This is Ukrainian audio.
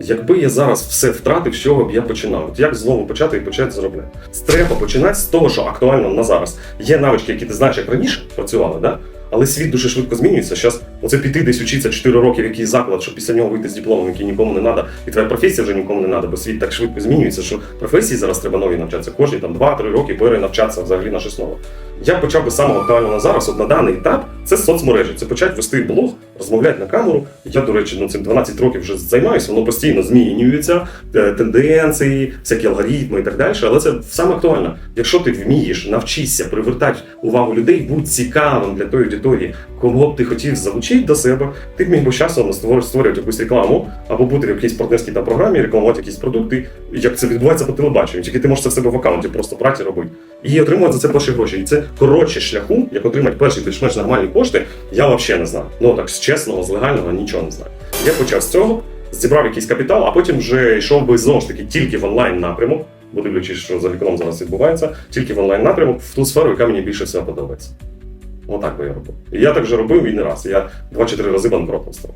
Якби я зараз все втратив, з чого б я починав? От як знову почати і почати заробляти? Треба починати з того, що актуально на зараз. Є навички, які ти знаєш, як раніше працювали, да? але світ дуже швидко змінюється. Зараз оце піти десь вчитися 4 роки в якийсь заклад, щоб після нього вийти з дипломом, який нікому не треба, і твоя професія вже нікому не треба, бо світ так швидко змінюється, що професії зараз треба нові навчатися. Кожні там 2-3 роки перенавчатися взагалі на щось нове. Я почав би з самого актуального на зараз, от на даний етап, це соцмережі. Це почати вести блог, розмовляти на камеру. Я, до речі, ну цим 12 років вже займаюся, воно постійно змінюється, е, тенденції, всякі алгоритми і так далі. Але це саме актуально. Якщо ти вмієш, навчишся привертати увагу людей, будь цікавим для тої аудиторії, кого б ти хотів залучити до себе, ти б міг би часом створ- створювати якусь рекламу або бути в якійсь партнерській там програмі, рекламувати якісь продукти, як це відбувається по телебаченню. Тільки ти можеш це в себе в аккаунті просто брати і робити. І отримувати за це перші гроші. І це коротше шляху, як отримати перші більш-менш нормальні кошти, я взагалі не знаю. Ну так з чесного, з легального нічого не знаю. Я почав з цього, зібрав якийсь капітал, а потім вже йшов би знову ж таки тільки в онлайн напрямок, бо дивлячись, що за вікном зараз відбувається, тільки в онлайн напрямок в ту сферу, яка мені більше всього подобається. Отак би я робив. І я так вже робив і не раз. Я 2-4 рази банкротом став.